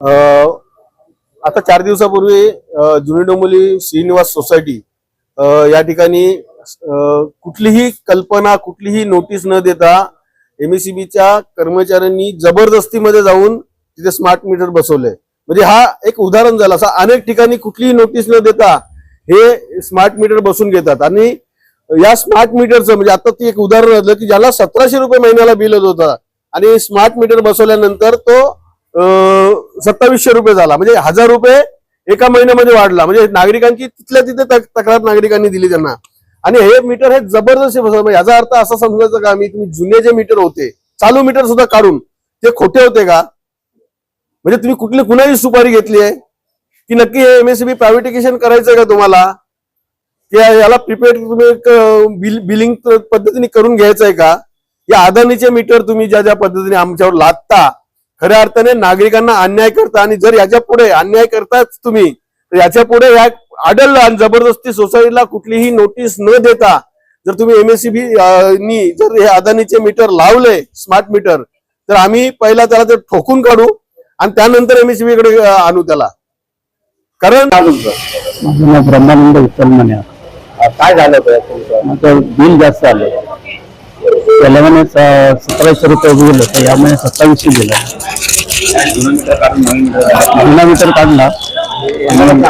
आता चार दिवसापूर्वी जुनी डोंबोली श्रीनिवास सोसायटी या ठिकाणी कुठलीही कल्पना कुठलीही नोटीस न देता एमएससीबीच्या कर्मचाऱ्यांनी जबरदस्तीमध्ये जाऊन तिथे स्मार्ट मीटर बसवले. म्हणजे हा एक उदाहरण झालं. असं अनेक ठिकाणी कुठलीही नोटीस न देता हे स्मार्ट मीटर बसून घेतात. आणि या स्मार्ट मीटरचं म्हणजे आता ती एक उदाहरण झालं की ज्याला सतराशे रुपये महिन्याला बिल होत होता आणि स्मार्ट मीटर बसवल्यानंतर तो सत्तावीसशे रुपये झाला. म्हणजे हजार रुपये एका महिन्यामध्ये वाढला. म्हणजे नागरिकांची तिथल्या तिथे तक्रार नागरिकांनी दिली त्यांना. आणि हे मीटर हे जबरदस्त बसवलं म्हणजे याचा अर्थ असा समजायचा का आम्ही तुम्ही जुने जे मीटर होते चालू मीटर सुद्धा काढून ते खोटे होते का? म्हणजे तुम्ही कुठली कुणाची सुपारी घेतली आहे? की नक्की हे एमएससीबी प्रायव्हेटिकेशन करायचंय का तुम्हाला? की याला प्रिपेड तुम्ही बिल बिलिंग पद्धतीने करून घ्यायचं आहे का? या अदानीचे मीटर तुम्ही ज्या ज्या पद्धतीने आमच्यावर लादता खऱ्या अर्थाने नागरिकांना अन्याय करता आणि जर याच्यापुढे अन्याय करताच तुम्ही तर याच्यापुढे या आढळलं आणि जबरदस्ती सोसायटीला कुठलीही नोटीस न देता जर तुम्ही एमएससीबी नी जर हे अदानीचे मीटर लावले स्मार्ट मीटर तर आम्ही पहिला त्याला ते ठोकून काढू आणि त्यानंतर एमएससीबी कडे आणू त्याला. कारण ब्रह्मानंद विठ्ठल म्हणे. काय झालं बिल जास्त आलं. गेल्या महिन्यात स- सतराशे रुपये बिल होतं या महिन्यात सत्तावीसशे आहे जुनं मीटर काढला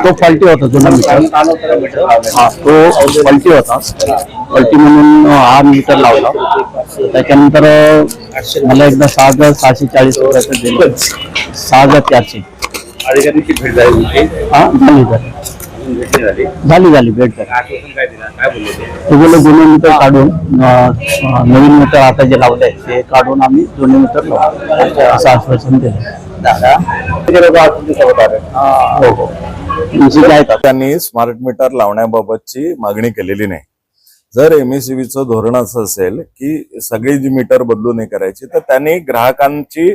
तो फॉल्टी होता जुना मीटर. हा तो फॉल्टी होता. फॉल्टी म्हणून हा मीटर लावला. त्याच्यानंतर मला एकदा सहा हजार सहाशे चाळीस रुपयाचं दिलं. सहा हजार चारशे हा झाली झाली नाही झाली भेट झाली. ते बोलले जुने मीटर काढून अं, नवीन मीटर आता जे लावले ते काढून आम्ही जुने मीटर लावू. असं आश्वासन दिलं. हो. हो तुमची काय का त्यांनी स्मार्ट मीटर लावण्याबाबतची मागणी केलेली नाही. जर एमएससीबीचं धोरण असं असेल की सगळी जी मीटर बदलून हे करायची तर त्यांनी ग्राहकांची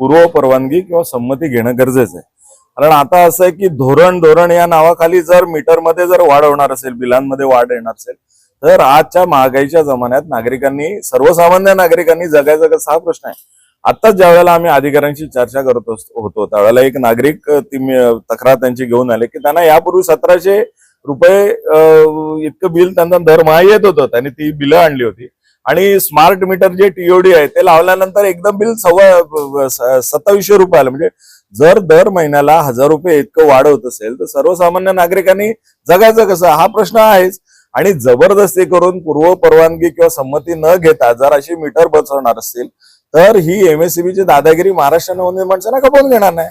पूर्व परवानगी किंवा संमती घेणं गरजेचं आहे. कारण आता असं आहे की धोरण धोरण या नावाखाली जर मीटरमध्ये जर वाढ होणार असेल बिलांमध्ये वाढ येणार असेल तर आजच्या महागाईच्या जमान्यात नागरिकांनी सर्वसामान्य नागरिकांनी जगायचा कसा हा प्रश्न आहे. आत्ताच ज्या वेळेला आम्ही अधिकाऱ्यांशी चर्चा करत होतो त्यावेळेला एक नागरिक ती तक्रार त्यांची घेऊन आले की त्यांना यापूर्वी सतराशे रुपये इतकं बिल त्यांना दरमहा येत होतं. त्यांनी ती बिलं आणली होती. आणि स्मार्ट मीटर जे टीओडी आहे ते लावल्यानंतर एकदम बिल सव्वा सत्तावीसशे रुपये आलं म्हणजे जर दर महिन्याला हजार रुपये इतकं वाढवत असेल तर सर्वसामान्य नागरिकांनी जगायचं कसं? हा प्रश्न आहेच. आणि जबरदस्ती करून पूर्व परवानगी किंवा संमती न घेता जर अशी मीटर बसवणार असतील तर ही एमएससीबीची दादागिरी महाराष्ट्र नवनिर्माण सेना खपवून घेणार नाही.